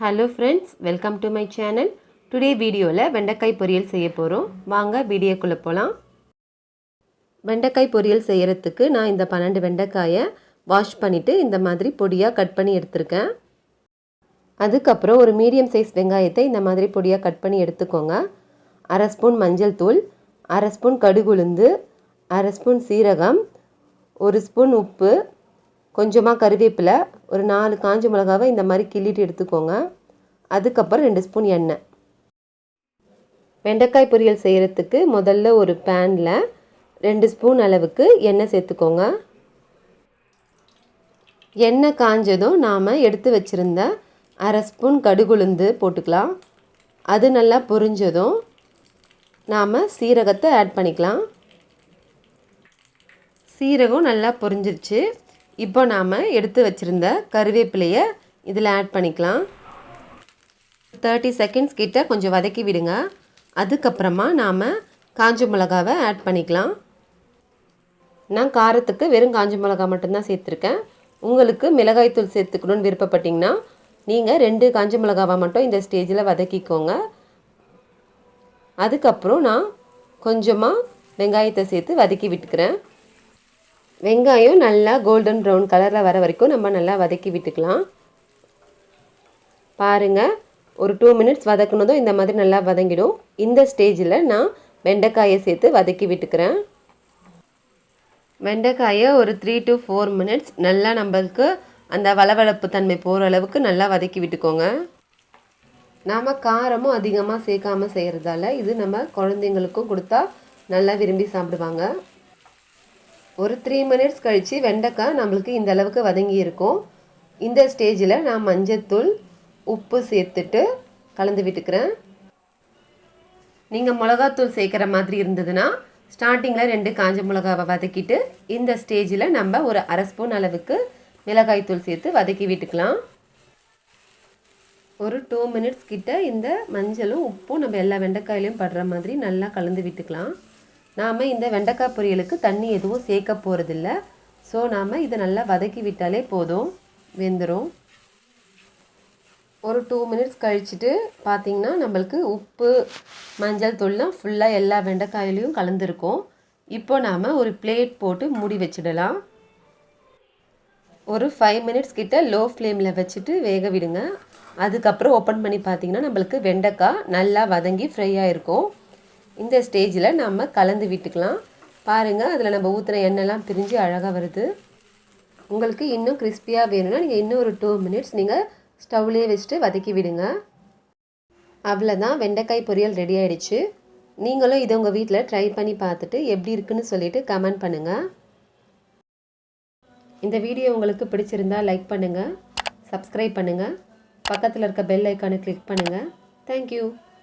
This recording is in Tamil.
Hello friends welcome to my channel today வீடியோவில் வெண்டைக்காய் பொரியல் செய்ய போகிறோம் வாங்க வீடியோக்குள்ளே போகலாம் வெண்டைக்காய் பொரியல் செய்கிறதுக்கு நான் இந்த பன்னெண்டு வெண்டைக்காயை வாஷ் பண்ணிவிட்டு இந்த மாதிரி பொடியாக கட் பண்ணி எடுத்திருக்கேன். அதுக்கப்புறம் ஒரு மீடியம் சைஸ் வெங்காயத்தை இந்த மாதிரி பொடியாக கட் பண்ணி எடுத்துக்கோங்க. அரை ஸ்பூன் மஞ்சள் தூள் அரை ஸ்பூன் கடுகுளுந்து அரை ஸ்பூன் சீரகம் ஒரு ஸ்பூன் உப்பு கொஞ்சமாக கருவேப்பிலை ஒரு நாலு காஞ்ச மிளகாவை இந்த மாதிரி கிள்ளிட்டு எடுத்துக்கோங்க. அதுக்கப்புறம் ரெண்டு ஸ்பூன் எண்ணெய். வெண்டைக்காய் பொரியல் செய்கிறதுக்கு முதல்ல ஒரு பேனில் ரெண்டு ஸ்பூன் அளவுக்கு எண்ணெய் சேர்த்துக்கோங்க. எண்ணெய் காஞ்சதும் நாம் எடுத்து வச்சுருந்த அரை ஸ்பூன் கடுகுளுந்து போட்டுக்கலாம். அது நல்லா பொரிஞ்சதும் நாம் சீரகத்தை ஆட் பண்ணிக்கலாம். சீரகம் நல்லா பொரிஞ்சிருச்சு. இப்போ நாம் எடுத்து வச்சுருந்த கருவேப்பிலையை இதில் ஆட் பண்ணிக்கலாம். தேர்ட்டி செகண்ட்ஸ் கிட்ட கொஞ்சம் வதக்கி விடுங்க. அதுக்கப்புறமா நாம் காஞ்ச மிளகாவை ஆட் பண்ணிக்கலாம். நான் காரத்துக்கு வெறும் காஞ்ச மிளகா மட்டும்தான் சேர்த்துருக்கேன். உங்களுக்கு மிளகாய்த்தூள் சேர்த்துக்கணுன்னு விருப்பப்பட்டிங்கன்னா நீங்கள் ரெண்டு காஞ்ச மிளகாவை மட்டும் இந்த ஸ்டேஜில் வதக்கிக்கோங்க. அதுக்கப்புறம் நான் கொஞ்சமாக வெங்காயத்தை சேர்த்து வதக்கி விட்டுக்கிறேன். வெங்காயம் நல்லா கோல்டன் ப்ரௌன் கலரில் வர வரைக்கும் நம்ம நல்லா வதக்கி விட்டுக்கலாம். பாருங்கள் ஒரு டூ மினிட்ஸ் வதக்குனதும் இந்த மாதிரி நல்லா வதங்கிடும். இந்த ஸ்டேஜில் நான் வெண்டைக்காயை சேர்த்து வதக்கி விட்டுக்கிறேன். வெண்டைக்காயை ஒரு த்ரீ டு ஃபோர் மினிட்ஸ் நல்லா நம்மளுக்கு அந்த வளவளப்பு தன்மை போகிற அளவுக்கு நல்லா வதக்கி விட்டுக்கோங்க. நாம் காரமும் அதிகமாக சேர்க்காமல் செய்கிறதால இது நம்ம குழந்தைங்களுக்கும் கொடுத்தா நல்லா விரும்பி சாப்பிடுவாங்க. ஒரு த்ரீ மினிட்ஸ் கழித்து வெண்டைக்காய் நம்மளுக்கு இந்த அளவுக்கு வதங்கி இருக்கும். இந்த ஸ்டேஜில் நான் மஞ்சத்தூள் உப்பு சேர்த்துட்டு கலந்து விட்டுக்கிறேன். நீங்கள் மிளகாத்தூள் சேர்க்குற மாதிரி இருந்ததுன்னா ஸ்டார்டிங்கில் ரெண்டு காஞ்ச மிளகாவை வதக்கிட்டு இந்த ஸ்டேஜில் நம்ம ஒரு அரை ஸ்பூன் அளவுக்கு மிளகாய்த்தூள் சேர்த்து வதக்கி விட்டுக்கலாம். ஒரு டூ மினிட்ஸ் கிட்ட இந்த மஞ்சளும் உப்பும் நம்ம எல்லா வெண்டைக்காயிலையும் படுற மாதிரி நல்லா கலந்து விட்டுக்கலாம். நாம் இந்த வெண்டைக்காய் பொரியலுக்கு தண்ணி எதுவும் சேர்க்க போகிறதில்ல ஸோ நாம் இதை நல்லா வதக்கி விட்டாலே போதும். வெந்துடும் ஒரு டூ மினிட்ஸ் கழிச்சுட்டு பார்த்திங்கன்னா நம்மளுக்கு உப்பு மஞ்சள் தூள்லாம் ஃபுல்லாக எல்லா வெண்டைக்காயிலையும் கலந்துருக்கும். இப்போ நாம் ஒரு பிளேட் போட்டு மூடி வச்சிடலாம். ஒரு ஃபைவ் மினிட்ஸ் கிட்ட லோ ஃப்ளேமில் வச்சுட்டு வேக விடுங்க. அதுக்கப்புறம் ஓப்பன் பண்ணி பார்த்திங்கன்னா நம்மளுக்கு வெண்டைக்காய் நல்லா வதங்கி ஃப்ரை ஆகிருக்கும் இந்த ஸ்டேஜில் நம்ம கலந்து விட்டுக்கலாம். பாருங்கள் அதில் நம்ம ஊற்றுன எண்ணெய்லாம் பிரிஞ்சு அழகாக வருது. உங்களுக்கு இன்னும் கிறிஸ்பியாக வேணும்னா நீங்கள் இன்னும் ஒரு டூ மினிட்ஸ் நீங்கள் ஸ்டவ்லேயே வச்சுட்டு வதக்கி விடுங்க. அவ்வளோதான் வெண்டைக்காய் பொரியல் ரெடி ஆகிடுச்சு நீங்களும் இதை உங்கள் வீட்டில் ட்ரை பண்ணி பார்த்துட்டு எப்படி இருக்குன்னு சொல்லிவிட்டு கமெண்ட் பண்ணுங்கள் இந்த வீடியோ உங்களுக்கு பிடிச்சிருந்தா லைக் பண்ணுங்கள் சப்ஸ்கிரைப் பண்ணுங்கள் பக்கத்தில் இருக்க பெல் ஐக்கானை கிளிக் பண்ணுங்கள் தேங்க்யூ